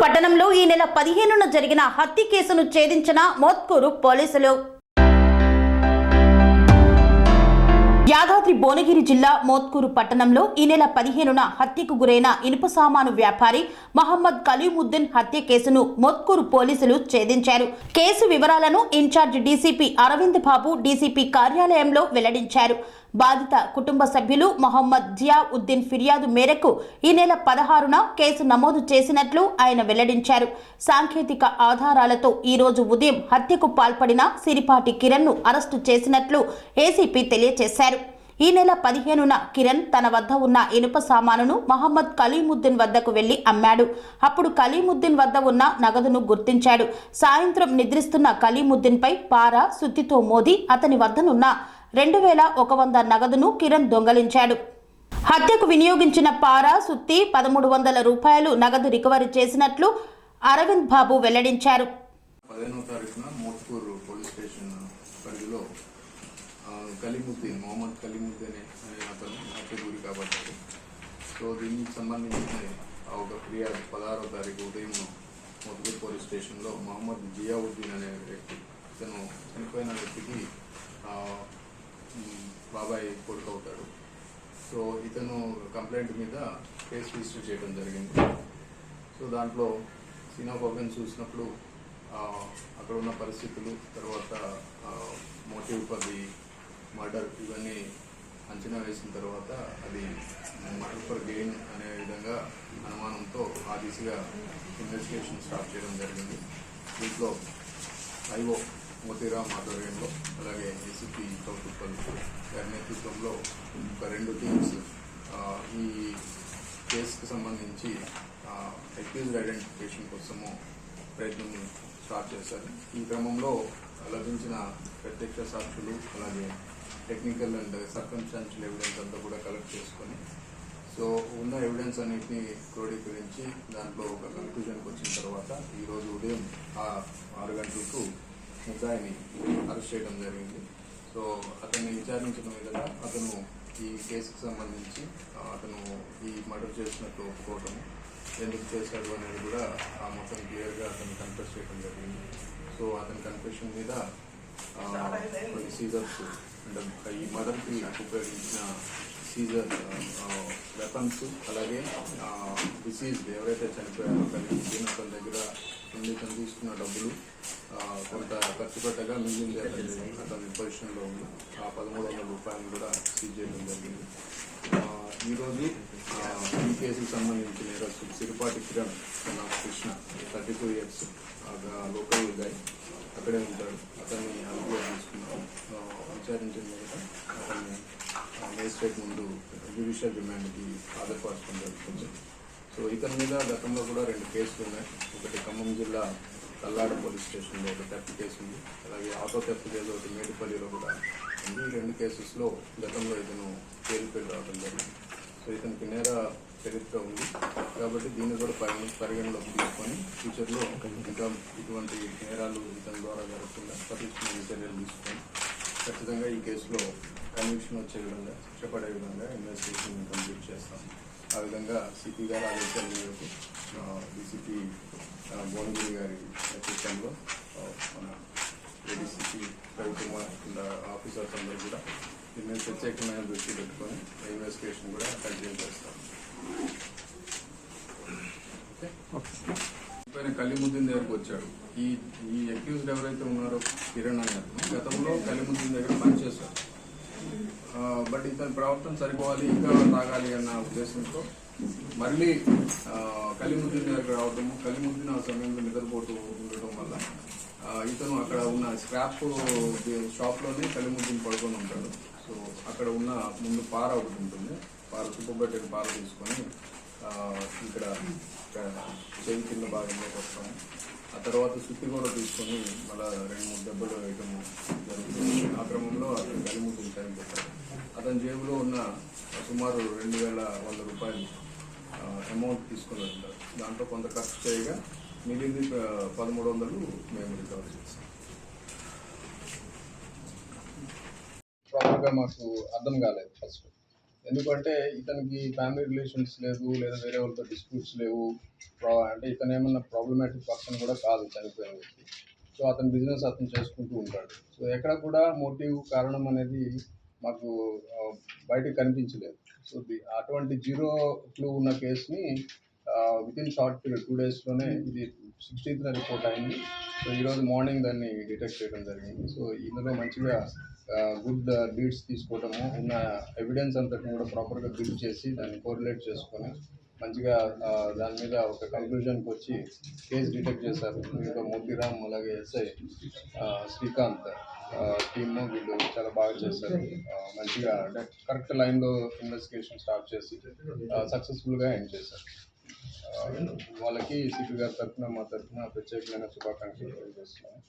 పట్టణంలో ఈ నెల పదిహేనున జరిగిన హత్య కేసును ఛేదించిన మోత్కూరు పోలీసులు. యాదాద్రి భువనగిరి జిల్లా మోత్కూరు పట్టణంలో ఈ నెల పదిహేనున హత్యకు గురైన ఇనుప సామాను వ్యాపారి మహమ్మద్ కలీముద్దీన్ హత్య కేసును మోత్కూరు పోలీసులు ఛేదించారు. కేసు వివరాలను incharge DCP Arvind Babu DCP కార్యాలయంలో వెల్లడించారు. బాధిత కుటుంబ సభ్యులు మొహమ్మద్ జియా ఉద్దీన్ ఫిర్యాదు మేరకు ఈ నెల పదహారున కేసు నమోదు చేసినట్లు ఆయన వెల్లడించారు. సాంకేతిక ఆధారాలతో ఈ రోజు ఉదయం హత్యకు పాల్పడిన సిరిపాటి కిరణ్ను అరెస్టు చేసినట్లు ఏసీపీ తెలియజేశారు. ఈ నెల పదిహేనున కిరణ్ తన వద్ద ఉన్న ఇనుప సామానును మహమ్మద్ కలీముద్దీన్ వద్దకు వెళ్ళి అమ్మాడు. అప్పుడు కలీముద్దీన్ వద్ద ఉన్న నగదును గుర్తించాడు. సాయంత్రం నిద్రిస్తున్న కలీముద్దీన్పై పార సుత్తితో మోది అతని వద్దనున్న రెండు వేల ఒక వంద నగదును కిరణ్ దొంగలించాడు. హత్యకు వినియోగించిన పారా సుత్తి పదమూడు వందల రూపాయలు నగదు రికవరీ చేసినట్లు అరవింద్ బాబు వెల్లడించారు. పదిహేనవ తారీఖున మోత్కూరు పోలీస్ స్టేషన్ పరిధిలో ఆ, మొహమ్మద్ కలీముద్దీన్ అనే అతను హత్య గురి కాబట్టాడు. సో దీనికి సంబంధించిన ఒక ఫిర్యాదు పదహారో తారీఖు ఉదయం మోత్కూరు పోలీస్ స్టేషన్లో మొహమ్మద్ జియావుద్దీన్ అనే వ్యక్తి ఇతను చనిపోయిన వ్యక్తికి బాబాయ్ కొడుకు అవుతాడు సో ఇతను కంప్లైంట్ మీద కేసు రిజిస్టర్ చేయడం జరిగింది. సో దాంట్లో సినోబాబుని చూసినప్పుడు అక్కడ ఉన్న పరిస్థితులు తర్వాత మోటివ్ ఫర్ ది మర్డర్ ఇవన్నీ అంచనా వేసిన తర్వాత అది మర్డర్ ఫర్ గెయిన్ అనే విధంగా అనుమానంతో ఆ దిశగా ఇన్వెస్టిగేషన్ స్టార్ట్ చేయడం జరిగింది. దీంట్లో ఐఓ మోతీరామ్ ఆధ్వర్యంలో అలాగే ఏసీపీ చౌటుప్పల్ గారి నేతృత్వంలో ఒక రెండు టీమ్స్ ఈ కేసుకు సంబంధించి అక్యూజ్డ్ ఐడెంటిఫికేషన్ కోసము ప్రయత్నం స్టార్ట్ చేశారు. ఈ క్రమంలో లభించిన ప్రత్యక్ష సాక్షులు అలాగే టెక్నికల్ అండ్ సర్కంస్టాన్షియల్ ఎవిడెన్స్ అంతా కూడా కలెక్ట్ చేసుకొని సో ఉన్న ఎవిడెన్స్ అన్నిటిని క్రోడీకరించి దాంట్లో ఒక కన్క్లూజన్కి వచ్చిన తర్వాత ఈరోజు ఉదయం ఆరు గంటలకు ముద్దాయిని అరెస్ట్ చేయడం జరిగింది. సో అతన్ని విచారించిన మీదట అతను ఈ కేసుకు సంబంధించి అతను ఈ మర్డర్ చేసినట్టు ఒప్పుకోవటము ఎందుకు చేశాడు అనేది కూడా ఆ మొత్తం క్లియర్గా అతను కన్ఫెస్ చేయడం జరిగింది. సో అతని కన్ఫెషన్ మీద కొన్ని సీజర్స్ అంటే ఈ మర్డర్కి ఉపయోగించిన సీజర్ వెపన్స్ uh, uh, అలాగే డిసీజ్ ఎవరైతే చనిపోయారో కలిగి అతని దగ్గర నుండి తను తీసుకున్న డబ్బులు కొంత ఖర్చు పెట్టగా మిగిలింది అతని అతని పొజిషన్లో ఉంది ఆ పదమూడు వందల రూపాయలు కూడా సీజ్ చేయడం జరిగింది. ఈరోజు ఆ, ఈ కేసుకు సంబంధించిన ఈరోజు సిరిపాటి కిరణ్ తన Krishna thirty two years local guy అక్కడే ఉంటాడు. అతన్ని అనుభవం తీసుకున్నాం విచారించిన అతన్ని మేజిస్ట్రేట్ ముందు జ్యుడిషియల్ రిమాండ్కి హాజరుపరచడం జరుగుతుంది. సో ఇతని మీద గతంలో కూడా రెండు కేసులు ఉన్నాయి. ఒకటి ఖమ్మం జిల్లా కల్లాడ పోలీస్ స్టేషన్లో ఒక థెఫ్ట్ కేసు ఉంది. అలాగే ఆటో థెఫ్ట్ కేసు ఒకటి మేడిపల్లిలో కూడా ఉంది. ఈ రెండు కేసెస్లో గతంలో ఇతను పేరుపేరు రావడం జరిగింది. సో ఇతనికి నేర చరిత్ర ఉంది. కాబట్టి దీన్ని కూడా పరిగణ పరిగణలోకి తీసుకొని ఫ్యూచర్లో ఇంకా ఇటువంటి నేరాలు ఇతని ద్వారా జరగకుండా పటిష్టమైన చర్యలు తీసుకొని ఖచ్చితంగా ఈ కేసులో కన్విక్షన్ వచ్చే విధంగా శిక్షపడే విధంగా ఇన్వెస్టిగేషన్ కంప్లీట్ చేస్తాం. ఆ విధంగా సిపి గారి ఆదేశాల మేరకు డిసిపి భువనగిరి గారి నేతృత్వంలో మన ఏడీసీపీ రవికుమార్ ఆఫీసర్స్ అందరూ కూడా దీని మీద ప్రత్యేకమైన దృష్టి పెట్టుకొని ఇన్వెస్టిగేషన్ కూడా కంటిన్యూ చేస్తాం. ఆయన కలిముద్దీన్ దగ్గరకు వచ్చాడు. ఈ ఈ అక్యూజ్డ్ ఎవరైతే ఉన్నారో కిరణ్ అనే గతంలో కలిముద్దీన్ దగ్గర పనిచేశారు బట్ ఇతని ప్రవర్తన సరిపోవాలి ఇంకా తాగాలి అన్న ఉద్దేశంతో మళ్ళీ ఆ, కలిముద్దీన్ దగ్గర రావడము కలిముద్దీన్ ఆ సమయంలో నిద్రపోతూ ఉండటం వల్ల ఇతను అక్కడ ఉన్న స్క్రాప్ షాప్లోనే కలిముద్దీన్ పడుకొని ఉంటాడు. సో అక్కడ ఉన్న ముందు పార ఒకటి ఉంటుంది. పార చుట్టుబట్టిన పార తీసుకొని ఇక్కడ ఇక్కడ చెవి కింద భాగంలోకి వస్తాము ఆ తర్వాత సుత్తి కూడా తీసుకొని మళ్ళా రెండు మూడు దెబ్బలు వేయటము జరుగుతుంది. ఆ క్రమంలో అతను కలిముద్దులు చనిపోతాడు అతని జేబులో ఉన్న సుమారు రెండు వేల వంద రూపాయలు అమౌంట్ తీసుకుని వెళ్తారు దాంట్లో కొంత ఖర్చు చేయగా మిగిలింది పదమూడు వందలు మేము రికవర్ చేస్తాం. ప్రాపర్గా మాకు అర్థం కాలేదు ఫస్ట్. ఎందుకంటే ఇతనికి ఫ్యామిలీ రిలేషన్స్ లేదు లేదా వేరే వాళ్ళతో డిస్ప్యూట్స్ లేవు. ప్రా- అంటే ఇతను ఏమన్నా ప్రాబ్లమాటిక్ పర్సన్ కూడా కాదు చనిపోయిన వ్యక్తి. సో అతని బిజినెస్ అతను చేసుకుంటూ ఉంటాడు. సో ఎక్కడ కూడా మోటివ్ కారణం అనేది మాకు బయటకు కనిపించలేదు. సో అటువంటి జీరో క్లూ ఉన్న కేసుని within short period two డేస్లోనే ఇది సిక్స్టీన్త్న రిపోర్ట్ అయింది. సో ఈరోజు మార్నింగ్ దాన్ని డిటెక్ట్ చేయడం జరిగింది. సో ఇందులో మంచిగా uh, గుడ్ లీడ్స్ uh, తీసుకోవడము ఉన్న ఎవిడెన్స్ అంతటిని కూడా ప్రాపర్గా బిల్డ్ చేసి దాన్ని కోరిలేట్ చేసుకొని మంచిగా uh, దాని మీద ఒక కన్క్లూజన్కి వచ్చి కేసు డిటెక్ట్ చేశారు. ఇంకా మోతీరామ్ అలాగే ఎస్ఐ శ్రీకాంత్ టీమ్ వీళ్ళు చాలా బాగా చేశారు. మంచిగా కరెక్ట్ లైన్లో ఇన్వెస్టిగేషన్ స్టార్ట్ చేసి సక్సెస్ఫుల్గా ఎండ్ చేశారు. వాళ్ళకి సిపి గారి తరఫున మా తరఫున ప్రత్యేకమైన శుభాకాంక్షలు తెలియజేస్తున్నాను.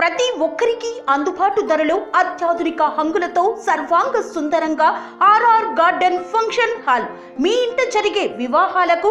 ప్రతి ఒక్కరికి అందుబాటు ధరలో అత్యాధునిక హంగులతో సర్వాంగ సుందరంగా ఆర్ఆర్ గార్డెన్ ఫంక్షన్ హాల్. మీ ఇంట జరిగే వివాహాలకు